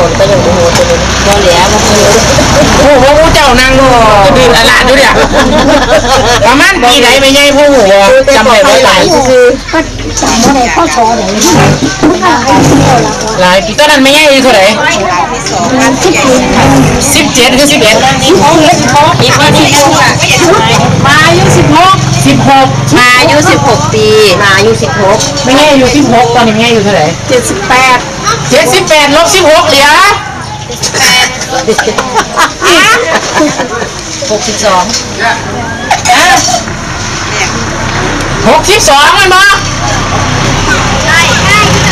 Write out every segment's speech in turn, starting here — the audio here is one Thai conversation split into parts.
อมก็ยังโอ้โหตัวนี้บ่เหลือบ่เหโอ้โหผู้เจ้านั่งดูดื่นอลาดดูเนี่ยประมาณปีไหนไม่ใช่ผู้หัวจำขอได้ไปไหลายคือจำว่าในข้อชอไหนมันอะไรเที่ยหลายปีตอนนั้นไม่ใช่ายเท่าไหร่สิบเจ็ดคือสิบเอ็ดที่เขาเห็นเขาอีกว่าที่ลูกอะมาอายุสิบหกสิบหกมาอายุ16ปี มาอายุสิบหกไม่ใช่อายุสิบหกตอนนี้ไม่ใช่อายุเท่าไหร่เจ็ดสิบแปด เจ็ดสิบแปดลบสิบหกเหลือ62หกสิบสองมันบ่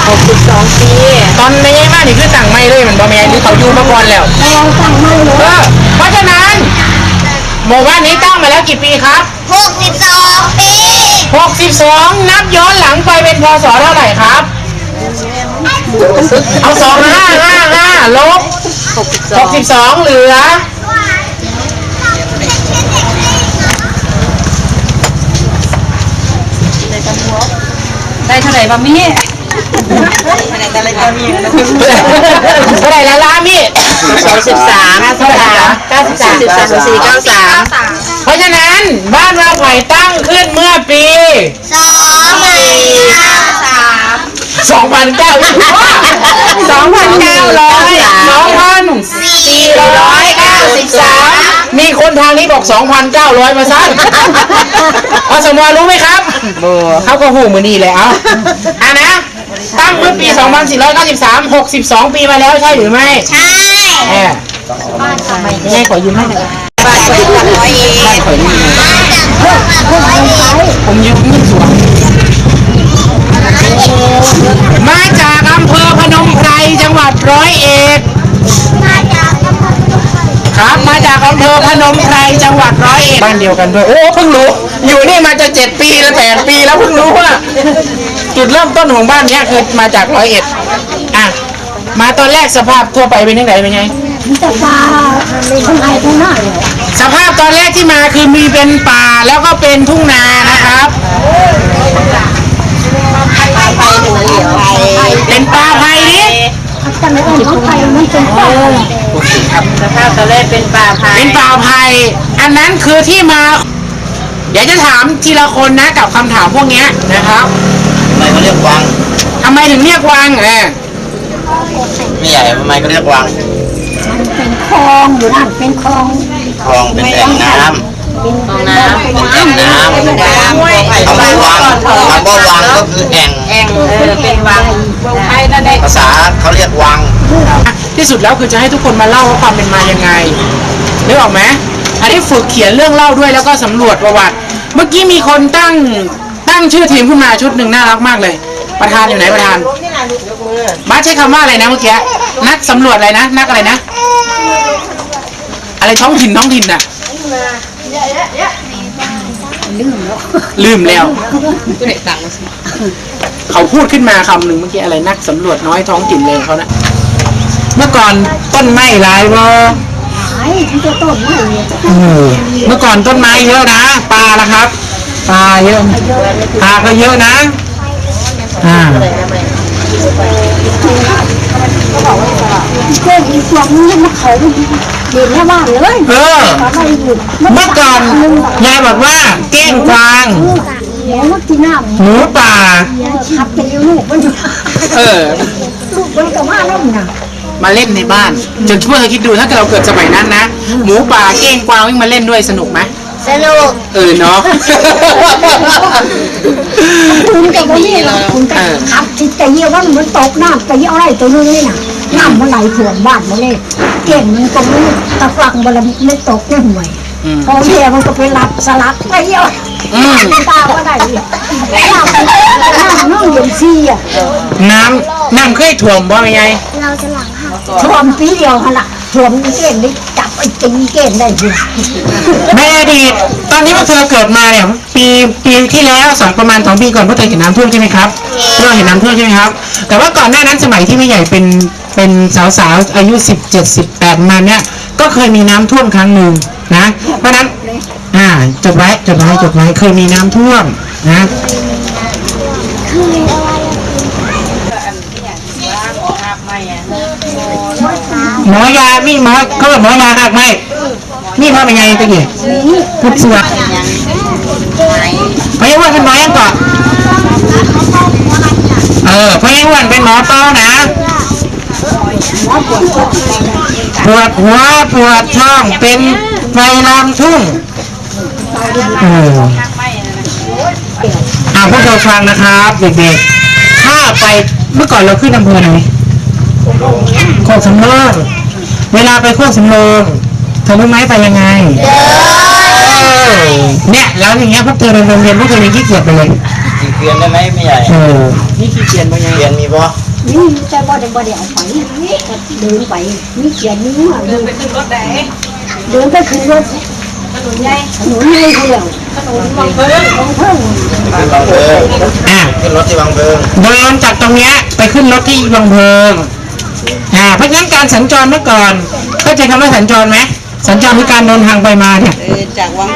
หกสิบสองปีตอนไม่ใช่มานี่คือสั่งไม่เลยมันบ่แม่นหรือเขาอยู่มาก่อนแล้วเราสั่งไม่เลเอยอเพราะฉะนั้นหมู่บ้านนี้ตั้งมาแล้วกี่ปีครับ62ปี62นับย้อนหลังไปเป็นพศเท่าไหร่ครับ เอาสองห้าห้าห้าลบหกสิบสอง62เหลือได้เท่าไหร่บ่มีเท่าไหร่ละล้ามี่สองสิบสามเท่าไหร่ละเก้าสิบสามสิบสามสี่เก้าสามเพราะฉะนั้นบ้านเราไผ่ตั้งขึ้นเมื่อปี สองปี สาม2009 2,900มีคนทางนี้บอก2,900มาสั้นอสมรู้ไหมครับเขาก็หูมือนี่แหละเอาอะนะ ตั้งเมื่อปี 2493 62 ปีมาแล้วใช่หรือไม่ ใช่แอบไม่ใช่ขอยืมให้หน่อยบ้านไปจากร้อยเอ็ดขอยืมพวกเราใช้ผมยืมเงินสวน มไพรจังหวัดร้อยเอ็ดบ้านเดียวกันด้วย โอ้เพิ่งรู้ อยู่นี่มาจะเจ็ดปีแล้วแปดปีแล้วเพิ่งรู้ว่า จุดเริ่มต้นของบ้านเนี้ยคือมาจากร้อยเอ็ดอะมาตอนแรกสภาพทั่วไปเป็นยังไงเป็นไงแต่ปลาข้างในข้างหน้าเลยสภาพตอนแรกที่มาคือมีเป็นป่าแล้วก็เป็นทุ่งนานะครับไปถึงนั้นเหลียวไปเป็นป่าไผ่ดิแต่ไม่ต้องเขาไปมันเป็นป่าสภาพตอนแรกเป็นป่าพายเป็นป่าไผ่อันนั้นคือที่มา เดี๋ยวจะถามทีละคนนะกับคำถามพวกเนี้ยนะครับทำไมเขาเรียกวังทำไมถึงเรียกวังเออไม่ใหญ่ทำไมเขาเรียกวังเป็นคลองอยู่นั่นเป็นคลองคลองเป็นแหล่งน้เป็นน้ำเป็นำเป็นแหล่งน้ำเป็นน้ำห้วยไผ่คำว่าวังคำว่าวังก็คือแอ่งแองเออเป็นวังวงไผ่ นั่นเองภาษาเขาเรียกวัง ที่สุดแล้วคือจะให้ทุกคนมาเล่าว่าความเป็นมายังไงนึกออกไหมอันนี้ฝึกเขียนเรื่องเล่าด้วยแล้วก็สำรวจประวัติ เมื่อกี้มีคนตั้งตั้งชื่อทีมขึ้นมาชุดหนึ่งน่ารักมากเลย ประธานอยู่ไหนประธานบ้าสใช้คำว่าอะไรนะเมื่อกี้นักสำรวจอะไรนะ นักอะไรนะ อะไรท้องถิ่นท้องถิ่นน่ะลืมแล้วเขาพูดขึ้นมาคำหนึ่งเมื่อกี้อะไรนักสำรวจน้อยท้องถิ่นเลยเขานะเมื่อก่อนต้นไม้หลายวะขายที่จะต้นไม้เนี่ยเมื่อก่อนต้นไม้เยอะนะปลาละครับปลาเยอะปลาก็เยอะนะอ่าเจ้าอีกพวกนี้มาเขาเดินหน้าบ้านเลยเออเขาไม่หยุดเมื่อก่อนยายบอกว่าเก้งกวาง เดี๋ยวมันกินน้ำหมูป่าขับไปอยู่ลูกมันอยู่เออ ลูกมันก็มาแล้วน่ะมาเล่นในบ้าน จนเพื่อคิดดูถ้าเกิดเราเกิดสมัยนั้นนะ หมูป่าเก้งกวางวิ่งมาเล่นด้วยสนุกไหมสนุกเออเนาะคุณกับวันนี้คุณกับขับจิตใจเยี่ยว่ามันตกน้ำไปเยี่ยอะไรตัวนึงนี่น่ะน้ำมันไหลถ่วมบ้านมาเลยเก่งมันก็ไม่ตะฟังบอลมันตกในห่วยอืมพอเยี่ยมันก็ไปรับสลัดไปเยี่ย อืมตาก็ได้เนี่ยน้ำน้ำน้องเย็นซีอะน้ำน้ำเคยถ่วมบ่ไงท่วมปีเดียวขนาดท่วมเก่งได้จับไอ้ตีเก่งได้ด้วยในอดีตตอนนี้พวกเธอเกิดมาเนี่ยปีปีที่แล้วสองประมาณสองปีก่อนพวกเธอเห็นน้ำท่วมใช่ไหมครับพวกเราเห็นน้ำท่วมใช่ไหมครับ แต่ว่าก่อนหน้านั้นสมัยที่ไม่ใหญ่เป็นเป็นสาวๆอายุสิบเจ็ดสิบแปดมาเนี่ยก็เคยมีน้ำท่วมครั้งหนึ่ง นะ เพราะนั้นอ่าจดไว้จดไว้จดไว้เคยมีน้ำท่วมนะหมอยามีหมอเขาบอกหมอยาหักไหมมีพ่อเป็นไงตะกี้พุทธสวดพยาวันเป็นหมอยังก่อนเออพยาวันเป็นหมอเป้านะ ปวดหัวปวดท้องเป็นไฟลามทุ่งเอออ่าพวกเราฟังนะครับเด็กๆ ถ้าไปเมื่อก่อนเราขึ้นอำเภอไหนโคกสำโรงเวลาไปโคกสำโรงเธอรู้ไหมไปยังไงเออเนี่ยแล้วอย่างเงี้ยพวกเธอเรียนโรงเรียนพวกเธอยังขี้เกียจไปเลยกี่เกวียนได้ไหมไม่ใหญ่เออนี่กี่เกวียนบ่ยังเกวียนมีบ่ นี่แต่บ่ได้บ่ได้เอาไปเดินไปมีเขียนมีหัวเดินไปขึ้นรถไหนเดินไปขึ้นรถถนนใหญ่ถนนใหญ่เดียวถนนบางเพิงบางเพิงขึ้นบางเพิงอะขึ้นรถที่บางเพิงเดินจากตรงเนี้ยไปขึ้นรถที่บางเพิงอ่าเพราะฉะนั้นการสัญจรเมื่อก่อนเข้าใจคำว่าสัญจรไหมสัญจรคือการเดินทางไปมาเนี่ย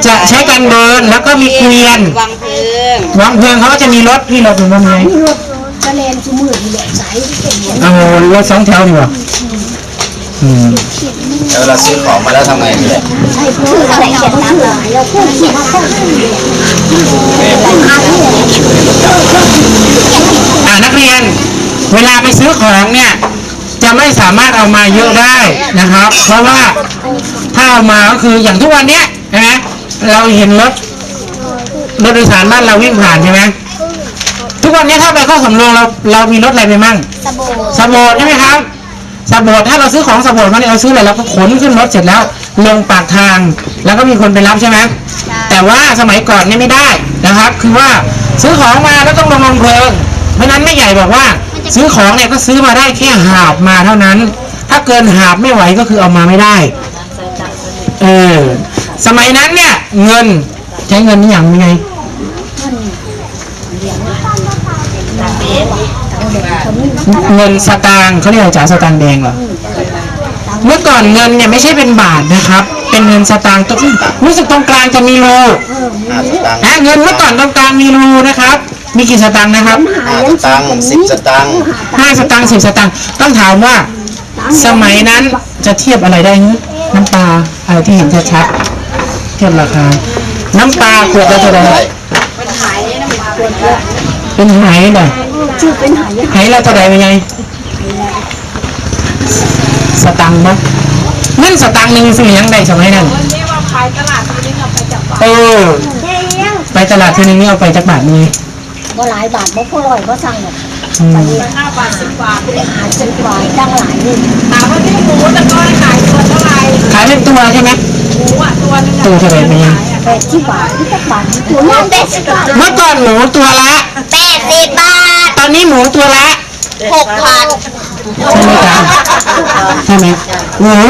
จะใช้การเดินแล้วก็มีเกวียนวังเพิงวางเพลิงเขาก็จะมีรถพี่รถหรือว่าไงมีรถ กระเลนจุมือนี่แหละสายที่เป็นอย่างเอารถสองแถวดีกว่าอืมแล้วเราซื้อของมาแล้วทำไงเนี่ย ใช่พูดอะไรเขียนน้ำหลายแล้วพูดที่มาพูดแต่ทางนี่แหละอ่านักเรียนเวลาไปซื้อของเนี่ย จะไม่สามารถเอามาเยอะได้นะครับ เพราะว่าถ้าเอามาก็คืออย่างทุกวันเนี้ยนะเราเห็นรถรถโดยสารบ้านเราวิ่งผ่านใช่ไหม ทุกวันนี้ถ้าไปเข้าสำโรงเราเรามีรถอะไรไปมั่งสบู่สบู่ใช่ไหมครับสบู่ถ้าเราซื้อของสบู่มาเนี่ยเราซื้ออะไรเราก็ขนขึ้นรถเสร็จแล้วลงปากทาง แล้วก็มีคนไปรับใช่ไหมแต่ว่าสมัยก่อนเนี่ยไม่ได้นะครับ คือว่าซื้อของมาแล้วต้องลงลงเพลิงเพราะฉะนั้นไม่ใหญ่บอกว่า ซื้อของเนี่ยก็ซื้อมาได้แค่หาบมาเท่านั้น ถ้าเกินหาบไม่ไหวก็คือเอามาไม่ได้เออสมัยนั้นเนี่ยเงินใช้เงินนี่อย่างไง เงินสตางค์เขาเรียกอะไรจ๋าสตางค์แดงเหรอเมื่อก่อนเงินเนี่ยไม่ใช่เป็นบาทนะครับ เป็นเงินสตางค์ตรงรู้สึกตรงกลางจะมีรูห้าสตางค์นะเงินเมื่อก่อนตรงกลางมีรูนะครับ มีกี่สตางค์นะครับห้าสตางค์สิบสตางค์ห้าสตางค์สิบสตางค์ต้องถามว่า สมัยนั้นจะเทียบอะไรได้ฮึน้ำปลาอะไรที่เห็นชัดๆเทียบราคาน้ำปลาขวดละเท่าไหร่ เป็นไหเหรอชื่อเป็นหายไหละเท่าไหร่เป็นไงสตังค์มั้เงินสตังค์หนึ่งซื้อหยังได้สมัยนั้นเออไปตลาดทีนึงนี่เอาไปจากบาทนี้บ่หลายบาทบ่พอร้อยก็สั่งหรอกอืมห้าบาทสิบบาทหาสิบบาทตั้งหลายนี่ถามว่าที่หมูตะก้อยขายตัวเท่าไหร่ขายเป็นตัวใช่ไหมหมูอะ ตัวหนึงตัวเท่าไหร่เป็นไงแปดสิบบาทที่ตักบาทตัวนี้แปดสิบบาทเมื่อก่อนหมูตัวละแปดสิบบาท ตอนนี้หมูตัวละหกพันใช่ไหมจ๊ะใช่ไหมโอ้โห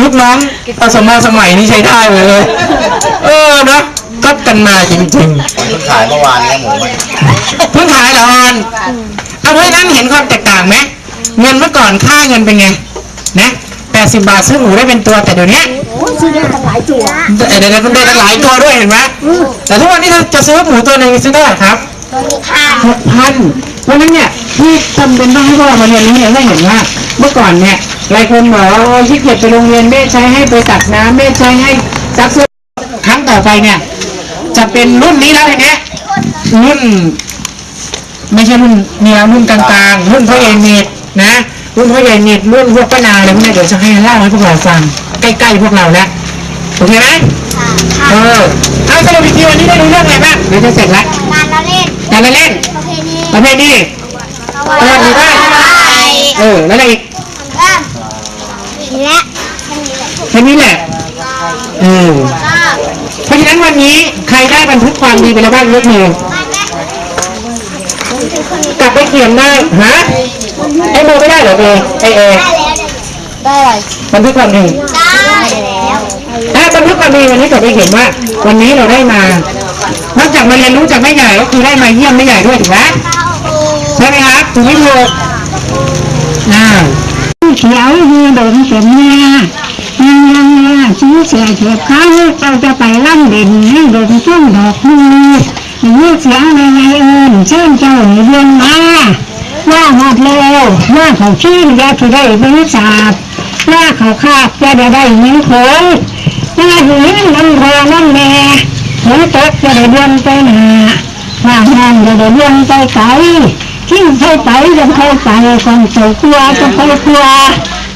ลูกน้องผสมมาสมัยนี้ใช้ได้เลย เออเนาะก็กันมาจริงผมเพิ่งขายเมื่อวานเนี่ยหมูมันๆเพิ่งขายเหรอออนเอาเพราะฉะนั้นเห็นความแตกต่างไหมเงินเมื่อก่อนค่าเงินเป็นไง นะแปดสิบบาทซื้อหมูได้เป็นตัวแต่เดี๋ยวนี้ โอ้ซื้อได้ตั้งหลายตัวเดี๋ยวเดี๋ยวคุณได้ตั้งหลายตัวด้วยเห็นไหมแต่ทุกวันนี้ถ้าจะซื้อหมูตัวหนึ่งซื้อเท่าไหร่ครับหกพันเพราะฉะนั้นเนี่ยที่จำเป็นต้องให้พวกเรามาเรียนรู้เนี่ยให้เห็นว่า เมื่อก่อนเนี่ยหลายคนบอกว่าโอ้ยขี้เกียจไปโรงเรียนแม่ใช้ให้ไปตักน้ำแม่ใช้ให้ซักเสื้อครั้งต่อไปเนี่ย จะเป็นรุ่นนี้แล้วเนี้ยรุ่น ไม่ใช่รุ่นเนี่ยรุ่นกลางๆรุ่นพ่อใหญ่เนตรนะ รุ่นพ่อใหญ่เนตรรุ่นพวกป้านาอะไรพวกเนี้ยเดี๋ยวจะให้เล่าให้พวกเราฟังใกล้ๆพวกเราแล้วโอเคไหมเออเอาสรุปอีกทีวันนี้ได้รู้เรื่องอะไรบ้างเดี๋ยวจะเสร็จแล้วงานเราเล่นการละเล่นประเพณีประเภทนี้เออมีบ้างเออแล้วอะไรอีกและแค่นี้แหละเออเพราะฉะนั้นวันนี้ใครได้บันทึกความดีไปแล้วบ้างยกมือกลับไปเขียนได้ฮะ ไอ้โมไม่ได้เหรอเบไอเอได้อะไรบันทึกความดีได้แล้วถ้าบันทึกความดีวันนี้กลับไปเขียนว่า วันนี้เราได้มานอกจากมาเรียนรู้จากแม่ใหญ่ก็คือได้มาเยี่ยมแม่ใหญ่ด้วยถูกไหมใช่ไหมครับถูกไหมถูกอ่าเขียวยืนเดินเต็มเนี่ยยังยังเนี่ยซื้อเสียเขียบเขาเราจะไปล่ำเด่นให้เด่นช่วงดอกมือนี่เสียงในไงเอิญเชิญเจ้าหนีเรียนมา ว่าหมดแล้วว่าเขาชื่อยาที่ได้บริษัทว่าเขาคาบจะได้ได้เงินของว่าหือน้ำพอน้ำแม่ฝนตกจะได้เดือนไปหนาว่างงานจะได้เดือนไปไกลทิ้งไปไปยังไปไปก่อนเจ้ากลัวจะไปกลัว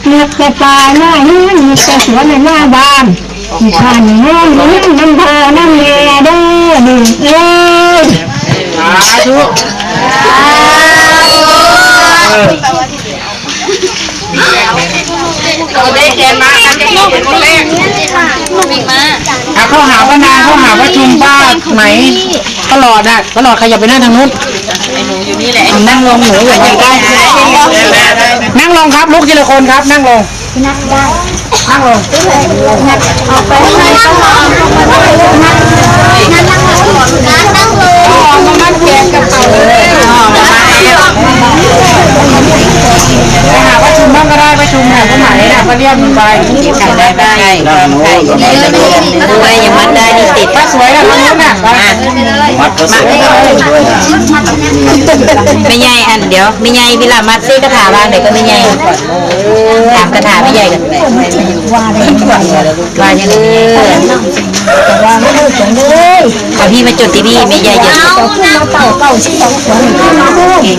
เลือกแต่ป่าหน้าหินมีแต่สวนในหน้าบ้านที่ผ่านน้องหือน้ำพอน้ำแม่เด้อหนึ่งเอ้ยสาธุ เราได้แกนมากันที่เป็นคนแรกอะเขาหาว่านางเขาหาว่าชุมป้าไหมตลอดอะตลอดใครอย่าไปนั่งทางนู้นนั่งลงหนูอย่าไปใกล้นั่งลงครับลุกทีละคนครับนั่งลงนั่งลงไปหาประชุมบ้างก็ได้ประชุมเนี่ยก็ไหนน่ะ ก็เรียกมันไปไข่ได้ได้ด้านโน้นดูไว้ยังมัดได้นี่ติดป้าสวยนะทางนู้นน่ะไปมัดก็สวยได้ด้วยไม่ใหญ่อันเดี๋ยวไม่ใหญ่เวลามัดซื้อกระถาบ้างเดี๋ยวก็ไม่ใหญ่ถามกระถาไม่ใหญ่กันว่าอย่างนี้พอพี่มาจุดที่พี่ไม่ใหญ่เยอะเก่งจริง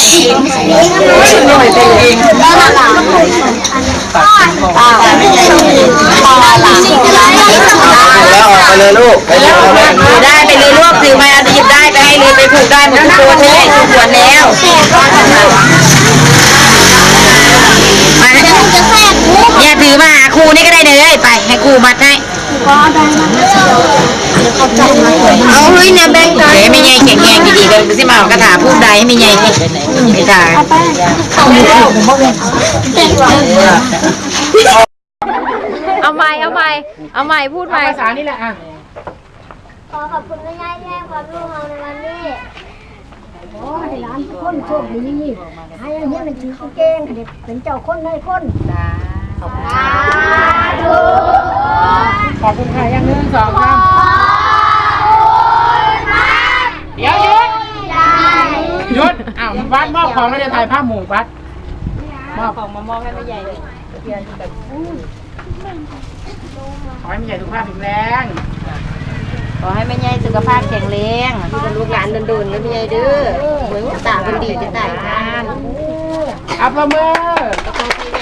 ชื่อหน่วยเป็นเอาทีละคำจุดแล้วออกไปเลยลูกไปเลยลยถือได้ไปเลยรวบถือมาหยิบได้ไปให้เลยไปผูกได้หมดทุกตัวใช่ทุกตัวแล้วมาอย่าถือมาหาครูนี่ก็ได้เลยไปให้ครูมัดให้ เอาเฮ้ยเนี่ยแบงค์กันไม่ใหญ่แข็งแรงดีๆเลยสิมาเอากระถาพูดได้ไม่ใหญ่นี่กระถาเอาใหม่เอาใหม่เอาใหม่พูดใหม่ภาษานี่แหละอะขอขอบคุณแม่ย่าที่ให้ความรู้เราในวันนี้ให้ร้านคนโชคดีให้อันนี้มันถือเก่งให้เป็นเจ้าคนในคนสาธุ ขอบคุณค่ะอย่างหนึ่งสองสามเดี๋ยวหยุดหยุดอ้าววัดมอบของแล้วเดี๋ยวถ่ายภาพหมู่วัดมอบของมามอบให้แม่ใหญ่ขอให้แม่ใหญ่สุขภาพแข็งแรงขอให้แม่ใหญ่สุขภาพแข็งแรงที่เป็นลูกหลานโดนๆแล้วแม่ใหญ่เด้อเหมือนตาคนดีจะตายนานอัปละเมอทำ